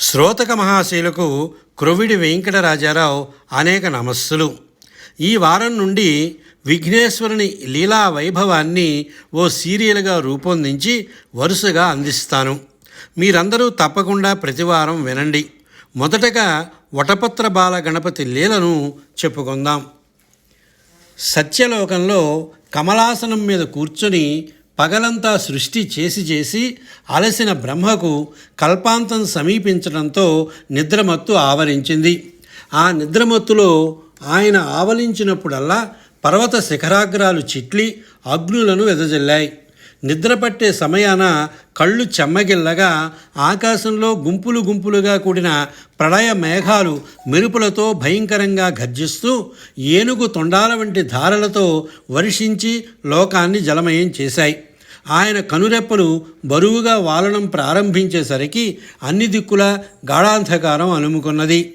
శ్రోతక మహాశీలకు క్రొవిడి వెంకటరాజారావు అనేక నమస్సులు. ఈ వారం నుండి విఘ్నేశ్వరుని లీలా వైభవాన్ని ఓ సీరియల్గా రూపొందించి వరుసగా అందిస్తాను. మీరందరూ తప్పకుండా ప్రతివారం వినండి. మొదటగా వటపత్ర బాల గణపతి లీలను చెప్పుకుందాం. సత్యలోకంలో కమలాసనం మీద కూర్చొని పగలంతా సృష్టి చేసి చేసి అలసిన బ్రహ్మకు కల్పాంతం సమీపించడంతో నిద్రమత్తు ఆవరించింది. ఆ నిద్రమత్తులో ఆయన ఆవలించినప్పుడల్లా పర్వత శిఖరాగ్రాలు చిట్లి అగ్నులను వెదజల్లాయి. నిద్రపట్టే సమయాన కళ్ళు చెమ్మగిల్లగా ఆకాశంలో గుంపులు గుంపులుగా కూడిన ప్రళయ మేఘాలు మెరుపులతో భయంకరంగా గర్జిస్తూ ఏనుగు తొండాల వంటి ధారలతో వర్షించి లోకాన్ని జలమయం చేశాయి. ఆయన కనురెప్పలు బరువుగా వాలడం ప్రారంభించేసరికి అన్ని దిక్కుల గాఢాంధకారం అలుముకున్నది.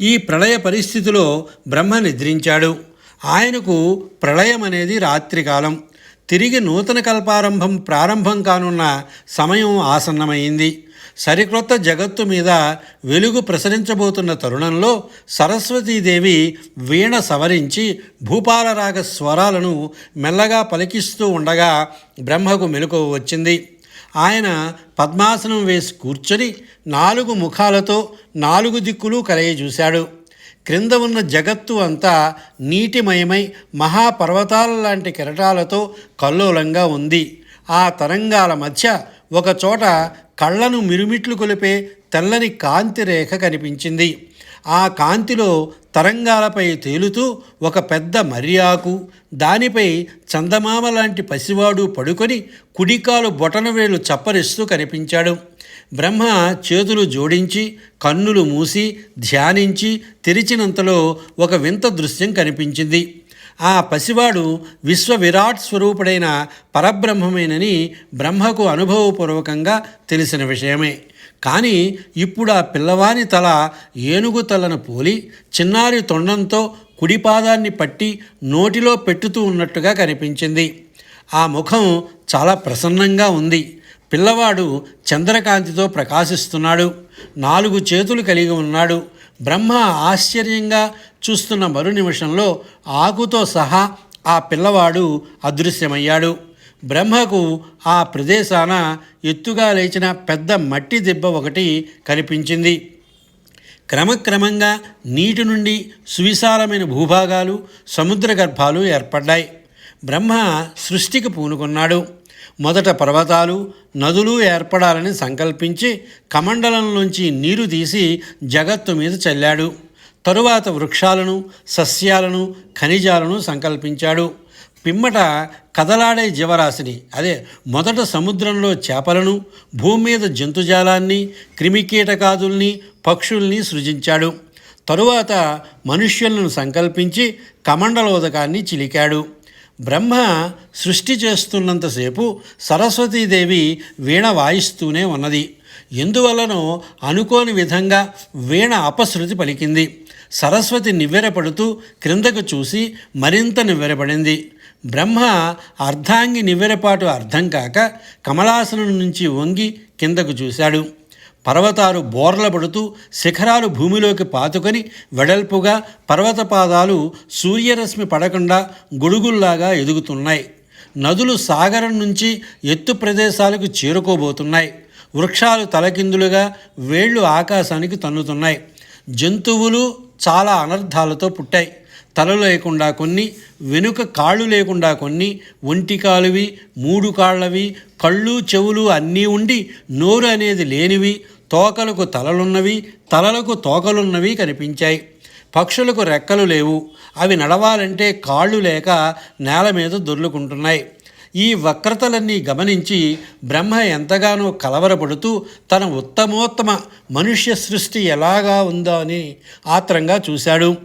ఈ ప్రళయ పరిస్థితిలో బ్రహ్మ నిద్రించాడు. ఆయనకు ప్రళయం అనేది రాత్రికాలం. తిరిగి నూతన కల్పారంభం ప్రారంభం కానున్న సమయం ఆసన్నమైంది. సరికొత్త జగత్తు మీద వెలుగు ప్రసరించబోతున్న తరుణంలో సరస్వతీదేవి వీణ సవరించి భూపాలరాగ స్వరాలను మెల్లగా పలికిస్తూ ఉండగా బ్రహ్మకు మెలకువ వచ్చింది. ఆయన పద్మాసనం వేసి కూర్చొని నాలుగు ముఖాలతో నాలుగు దిక్కులు కలయి చూశాడు క్రింద ఉన్న జగత్తు అంతా నీటిమయమై మహాపర్వతాల లాంటి కెరటాలతో కల్లోలంగా ఉంది. ఆ తరంగాల మధ్య ఒకచోట కళ్ళను మిరుమిట్లు కొలిపే తెల్లని కాంతి రేఖ కనిపించింది. ఆ కాంతిలో తరంగాలపై తేలుతూ ఒక పెద్ద మర్యాకు దానిపై చందమామ లాంటి పసివాడు పడుకొని కుడికాలు బొటనవేలు చప్పరిస్తూ కనిపించాడు. బ్రహ్మ చేతులు జోడించి కన్నులు మూసి ధ్యానించి తెరిచినంతలో ఒక వింత దృశ్యం కనిపించింది. ఆ పసివాడు విశ్వ విరాట్ స్వరూపుడైన పరబ్రహ్మమేనని బ్రహ్మకు అనుభవపూర్వకంగా తెలిసిన విషయమే. కానీ ఇప్పుడు ఆ పిల్లవాని తల ఏనుగు తలను పోలి చిన్నారి తొండంతో కుడిపాదాన్ని పట్టి నోటిలో పెట్టుతూ ఉన్నట్టుగా కనిపించింది. ఆ ముఖం చాలా ప్రసన్నంగా ఉంది. పిల్లవాడు చంద్రకాంతితో ప్రకాశిస్తున్నాడు. నాలుగు చేతులు కలిగి ఉన్నాడు. బ్రహ్మ ఆశ్చర్యంగా చూస్తున్న మరు నిమిషంలో ఆకుతో సహా ఆ పిల్లవాడు అదృశ్యమయ్యాడు. బ్రహ్మకు ఆ ప్రదేశాన ఎత్తుగా లేచిన పెద్ద మట్టి దిబ్బ ఒకటి కనిపించింది. క్రమక్రమంగా నీటి నుండి సువిశాలమైన భూభాగాలు సముద్ర గర్భాలు ఏర్పడ్డాయి. బ్రహ్మ సృష్టికి పూనుకున్నాడు. మొదట పర్వతాలు నదులు ఏర్పడాలని సంకల్పించి కమండలంలోంచి నీరు తీసి జగత్తు మీద చల్లాడు. తరువాత వృక్షాలను సస్యాలను ఖనిజాలను సంకల్పించాడు. పిమ్మట కదలాడే జీవరాశిని అదే మొదట సముద్రంలో చేపలను భూమి మీద జంతుజాలాన్ని క్రిమికీటకాదుల్ని పక్షుల్ని సృజించాడు. తరువాత మనుష్యులను సంకల్పించి కమండలోదకాన్ని చిలికాడు. బ్రహ్మ సృష్టి చేస్తున్నంతసేపు సరస్వతీదేవి వీణ వాయిస్తూనే ఉన్నది. ఎందువల్లనో అనుకోని విధంగా వీణ అపశృతి పలికింది. సరస్వతి నివ్వెరపడుతూ క్రిందకు చూసి మరింత నివ్వెరపడింది. బ్రహ్మ అర్ధాంగి నివ్వెరపాటు అర్థం కాక కమలాసనం నుంచి వంగి కిందకు చూశాడు. పర్వతాలు బోర్లబడుతూ శిఖరాలు భూమిలోకి పాతుకొని వెడల్పుగా పర్వత పాదాలు సూర్యరశ్మి పడకుండా గొడుగుల్లాగా ఎదుగుతున్నాయి. నదులు సాగరం నుంచి ఎత్తు ప్రదేశాలకు చేరుకోబోతున్నాయి. వృక్షాలు తలకిందులుగా వేళ్ళు ఆకాశానికి తన్నుతున్నాయి. జంతువులు చాలా అనర్థాలతో పుట్టాయి. తల లేకుండా కొన్ని వెనుక కాళ్ళు లేకుండా కొన్ని ఒంటి కాలువి మూడు కాళ్ళవి కళ్ళు చెవులు అన్నీ ఉండి నోరు అనేది లేనివి తోకలకు తలలున్నవి తలలకు తోకలున్నవి కనిపించాయి. పక్షులకు రెక్కలు లేవు. అవి నడవాలంటే కాళ్ళు లేక నేల మీద దొర్లుకుంటున్నాయి. ఈ వక్రతలన్నీ గమనించి బ్రహ్మ ఎంతగానో కలవరపడుతూ తన ఉత్తమోత్తమ మనుష్య సృష్టి ఎలాగా ఉందో అని ఆత్రంగా చూశాడు.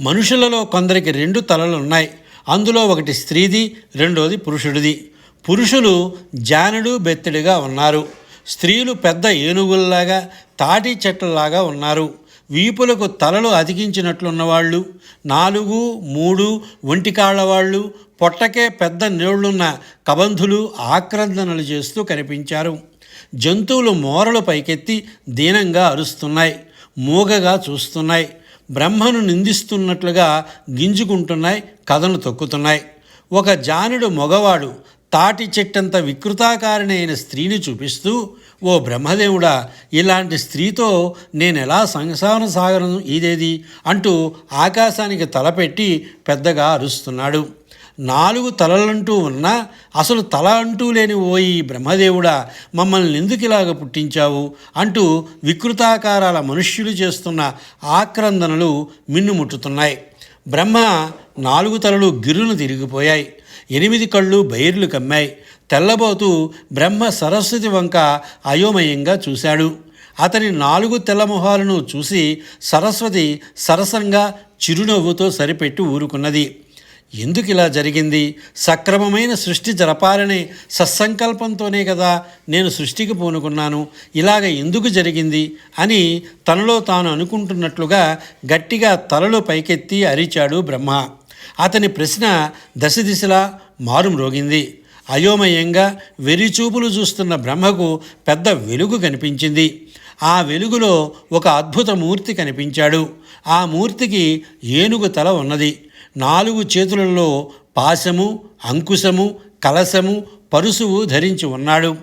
మనుషులలో కొందరికి రెండు తలలు ఉన్నాయి అందులో ఒకటి స్త్రీది రెండోది పురుషుడిది. పురుషులు జానుడు బెత్తడిగా ఉన్నారు. స్త్రీలు పెద్ద ఏనుగుల్లాగా తాటి చెట్లలాగా ఉన్నారు. వీపులకు తలలు అతికించినట్లున్నవాళ్ళు నాలుగు మూడు ఒంటికాళ్ళవాళ్ళు పొట్టకే పెద్ద నీళ్ళున్న కబంధులు ఆక్రందనలు చేస్తూ కనిపించారు. జంతువులు మోరలు పైకెత్తి దీనంగా అరుస్తున్నాయి మూగగా చూస్తున్నాయి బ్రహ్మను నిందిస్తున్నట్లుగా గింజుకుంటున్నాయి కథను తొక్కుతున్నాయి. ఒక జానుడు మగవాడు తాటి చెట్టంత వికృతాకారణైన స్త్రీని చూపిస్తూ ఓ బ్రహ్మదేవుడా ఇలాంటి స్త్రీతో నేను ఎలా సంసారం సాగరం ఇదేది? అంటూ ఆకాశానికి తలపెట్టి పెద్దగా అరుస్తున్నాడు. నాలుగు తలలంటూ ఉన్నా అసలు తల అంటూ లేని ఓ ఈ బ్రహ్మదేవుడా మమ్మల్ని ఎందుకు ఇలాగ పుట్టించావు? అంటూ వికృతాకారాల మనుష్యులు చేస్తున్న ఆక్రందనలు మిన్నుముట్టుతున్నాయి. బ్రహ్మ నాలుగు తలలు గిర్రును తిరిగిపోయాయి. ఎనిమిది కళ్ళు బైర్లు కమ్మాయి. తెల్లబోతూ బ్రహ్మ సరస్వతి వంక అయోమయంగా చూశాడు. అతని నాలుగు తెల్లమొహాలను చూసి సరస్వతి సరసంగా చిరునవ్వుతో సరిపెట్టి ఊరుకున్నది. ఎందుకు ఇలా జరిగింది? సక్రమమైన సృష్టి జరపాలనే సత్సంకల్పంతోనే కదా నేను సృష్టికి పూనుకున్నాను. ఇలాగ ఎందుకు జరిగింది? అని తనలో తాను అనుకుంటున్నట్లుగా గట్టిగా తలలు పైకెత్తి అరిచాడు బ్రహ్మ. అతని ప్రశ్న దశ దిశలా మారుమ్రోగింది అయోమయంగా వెరిచూపులు చూస్తున్న బ్రహ్మకు పెద్ద వెలుగు కనిపించింది. ఆ వెలుగులో ఒక అద్భుత మూర్తి కనిపించాడు. ఆ మూర్తికి ఏనుగు తల ఉన్నది. నాలుగు చేతులలో పాశము అంకుశము కలశము పరుసువు ధరించి ఉన్నాడు.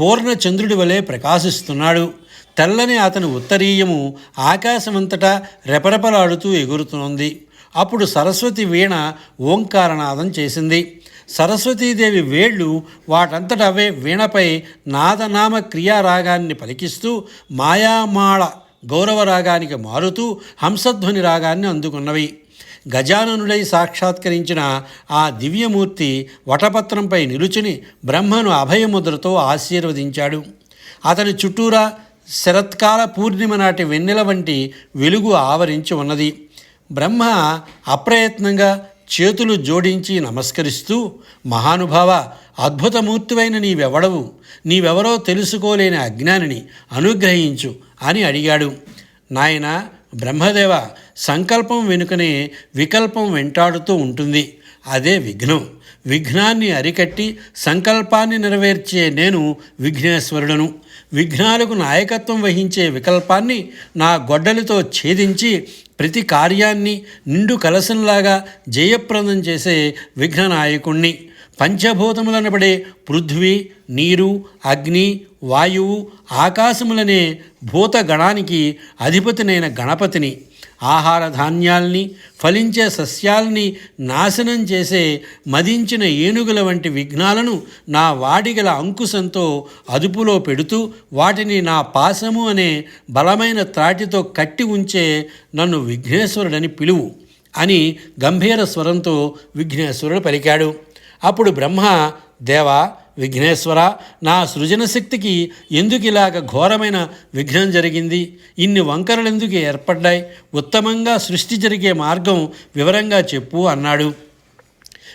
పూర్ణ చంద్రుడి వలె ప్రకాశిస్తున్నాడు. తెల్లని అతని ఉత్తరీయము ఆకాశమంతటా రెపరెపలాడుతూ ఎగురుతోంది. అప్పుడు సరస్వతి వీణ ఓంకారనాదం చేసింది. సరస్వతీదేవి వేళ్ళు వాటంతట అవే వీణపై నాదనామ క్రియారాగాన్ని పలికిస్తూ మాయామాళ గౌరవరాగానికి మారుతూ హంసధ్వని రాగాన్ని అందుకున్నవి. గజాననుడై సాక్షాత్కరించిన ఆ దివ్యమూర్తి వటపత్రంపై నిలుచుని బ్రహ్మను అభయముద్రతో ఆశీర్వదించాడు. అతని చుట్టూరా శరత్కాల పూర్ణిమ నాటి వెన్నెల వంటి వెలుగు ఆవరించి ఉన్నది. బ్రహ్మ అప్రయత్నంగా చేతులు జోడించి నమస్కరిస్తూ మహానుభావ అద్భుతమూర్తివైన నీవెవడవు? నీవెవరో తెలుసుకోలేని అజ్ఞానిని అనుగ్రహించు అని అడిగాడు. నాయన బ్రహ్మదేవ సంకల్పం వెనుకనే వికల్పం వెంటాడుతూ ఉంటుంది. అదే విఘ్నం. విఘ్నాన్ని అరికట్టి సంకల్పాన్ని నెరవేర్చే నేను విఘ్నేశ్వరుడను. విఘ్నాలకు నాయకత్వం వహించే వికల్పాన్ని నా గొడ్డలితో ఛేదించి ప్రతి కార్యాన్ని నిండు కలసంలాగా జయప్రదం చేసే విఘ్ననాయకుణ్ణి. పంచభూతములనబడే పృథ్వీ నీరు అగ్ని వాయువు ఆకాశములనే భూతగణానికి అధిపతినైన గణపతిని. ఆహార ధాన్యాల్ని ఫలించే సస్యాల్ని నాశనం చేసే మదించిన ఏనుగుల వంటి విఘ్నాలను నా వాడిగల అంకుశంతో అదుపులో పెడుతూ వాటిని నా పాశము అనే బలమైన త్రాటితో కట్టి ఉంచే నన్ను విఘ్నేశ్వరుడని పిలువు అని గంభీర స్వరంతో విఘ్నేశ్వరుడు పలికాడు. అప్పుడు బ్రహ్మ దేవా విఘ్నేశ్వర నా సృజన శక్తికి ఎందుకు ఇలాగ ఘోరమైన విఘ్నం జరిగింది? ఇన్ని వంకరలు ఎందుకు ఏర్పడ్డాయి? ఉత్తమంగా సృష్టి జరిగే మార్గం వివరంగా చెప్పు అన్నాడు.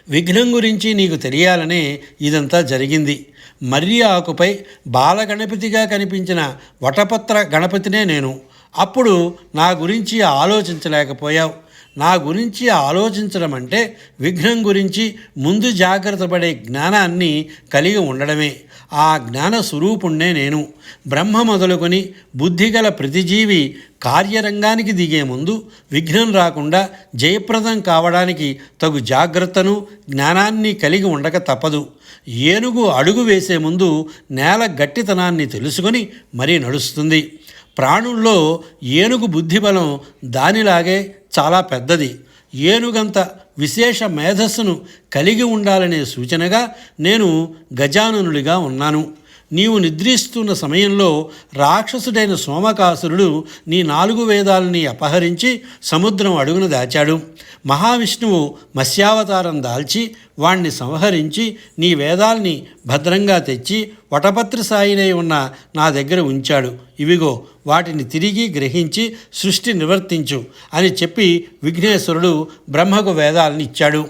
విఘ్నం గురించి నీకు తెలియాలనే ఇదంతా జరిగింది. మర్రి ఆకుపై బాలగణపతిగా కనిపించిన వటపత్ర గణపతినే నేను. అప్పుడు నా గురించి ఆలోచించలేకపోయావు. నా గురించి ఆలోచించడం అంటే విఘ్నం గురించి ముందు జాగ్రత్త పడే జ్ఞానాన్ని కలిగి ఉండడమే. ఆ జ్ఞాన స్వరూపుణ్ణే నేను. బ్రహ్మ మొదలుకొని బుద్ధిగల ప్రతిజీవి కార్యరంగానికి దిగే ముందు విఘ్నం రాకుండా జయప్రదం కావడానికి తగు జాగ్రత్తను జ్ఞానాన్ని కలిగి ఉండక తప్పదు. ఏనుగు అడుగు వేసే ముందు నేల గట్టితనాన్ని తెలుసుకొని మరీ నడుస్తుంది. ప్రాణుల్లో ఏనుగు బుద్ధిబలం దానిలాగే చాలా పెద్దది. ఏనుగంత విశేష మేధస్సును కలిగి ఉండాలనే సూచనగా నేను గజాననుడిగా ఉన్నాను. నీవు నిద్రిస్తున్న సమయంలో రాక్షసుడైన సోమకాసురుడు నీ నాలుగు వేదాలని అపహరించి సముద్రం అడుగున దాచాడు. మహావిష్ణువు మత్స్యావతారం దాల్చి వాణ్ణి సంహరించి నీ వేదాల్ని భద్రంగా తెచ్చి వటపత్రి సాయినై ఉన్న నా దగ్గర ఉంచాడు. ఇవిగో వాటిని తిరిగి గ్రహించి సృష్టి నివర్తించు అని చెప్పి విఘ్నేశ్వరుడు బ్రహ్మకు వేదాలని ఇచ్చాడు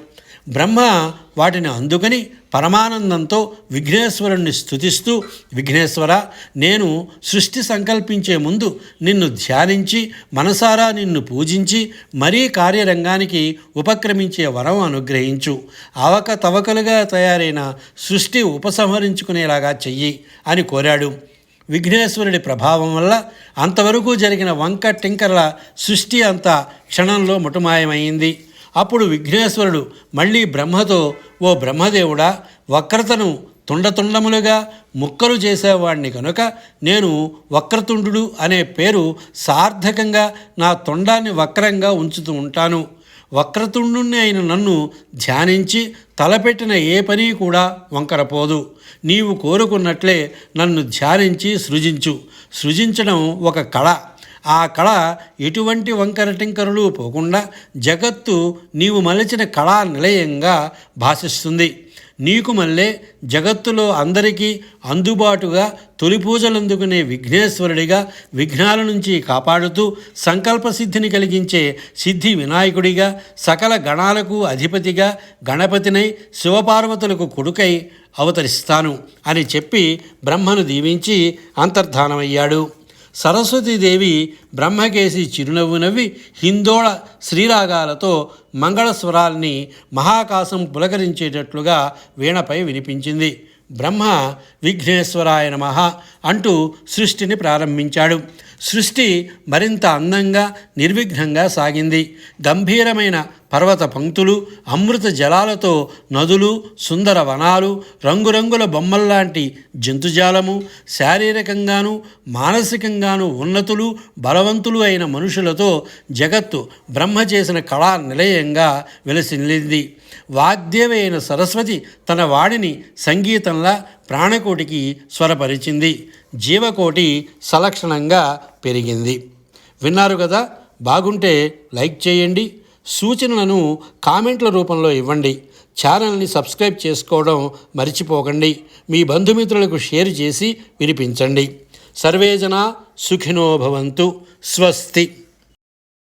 బ్రహ్మ వాటిని అందుకని పరమానందంతో విఘ్నేశ్వరుణ్ణి స్తుతిస్తూ విఘ్నేశ్వర నేను సృష్టి సంకల్పించే ముందు నిన్ను ధ్యానించి మనసారా నిన్ను పూజించి మరీ కార్యరంగానికి ఉపక్రమించే వరం అనుగ్రహించు. అవకతవకలుగా తయారైన సృష్టి ఉపసంహరించుకునేలాగా చెయ్యి అని కోరాడు. విఘ్నేశ్వరుడి ప్రభావం వల్ల అంతవరకు జరిగిన వంక టింకర్ల సృష్టి అంతా క్షణంలో ముటుమాయమైంది. అప్పుడు విఘ్నేశ్వరుడు మళ్ళీ బ్రహ్మతో ఓ బ్రహ్మదేవుడా వక్రతను తుండతుండములుగా ముక్కలు చేసేవాణ్ణి కనుక నేను వక్రతుండు అనే పేరు సార్థకంగా నా తొండాన్ని వక్రంగా ఉంచుతూ ఉంటాను. వక్రతుండుని అయిన నన్ను ధ్యానించి తలపెట్టిన ఏ పని కూడా వంకరపోదు. నీవు కోరుకున్నట్లే నన్ను ధ్యానించి సృజించు. సృజించడం ఒక కళ. ఆ కళ ఎటువంటి వంకరటింకరులు పోకుండా జగత్తు నీవు మలచిన కళా నిలయంగా భాషిస్తుంది. నీకు మళ్ళీ జగత్తులో అందరికీ అందుబాటుగా తొలి పూజలందుకునే విఘ్నేశ్వరుడిగా విఘ్నాల నుంచి కాపాడుతూ సంకల్ప సిద్ధిని కలిగించే సిద్ధి వినాయకుడిగా సకల గణాలకు అధిపతిగా గణపతినై శివపార్వతులకు కొడుకై అవతరిస్తాను అని చెప్పి బ్రహ్మను దీవించి అంతర్ధానమయ్యాడు. సరస్వతీదేవి బ్రహ్మకేసి చిరునవ్వు నవ్వి హిందోళ శ్రీరాగాలతో మంగళస్వరాల్ని మహాకాశం పులకరించేటట్లుగా వీణపై వినిపించింది. బ్రహ్మ విఘ్నేశ్వరాయ నమ అంటూ సృష్టిని ప్రారంభించాడు. సృష్టి మరింత అందంగా నిర్విఘ్నంగా సాగింది. గంభీరమైన పర్వత పంక్తులు అమృత జలాలతో నదులు సుందర వనాలు రంగురంగుల బొమ్మల్లాంటి జంతుజాలము శారీరకంగాను మానసికంగాను ఉన్నతులు బలవంతులు అయిన మనుషులతో జగత్తు బ్రహ్మ చేసిన కళా నిలయంగా వెలసిల్లింది. వాగ్దేవి అయిన సరస్వతి తన వాడిని సంగీతంలా ప్రాణకోటికి స్వరపరిచింది. జీవకోటి సలక్షణంగా పెరిగింది. విన్నారు కదా? బాగుంటే లైక్ చేయండి. సూచనలను కామెంట్ల రూపంలో ఇవ్వండి. ఛానల్ని సబ్స్క్రైబ్ చేసుకోవడం మర్చిపోకండి. మీ బంధుమిత్రులకు షేర్ చేసి వినిపించండి. సర్వేజన సుఖినో భవంతు. స్వస్తి.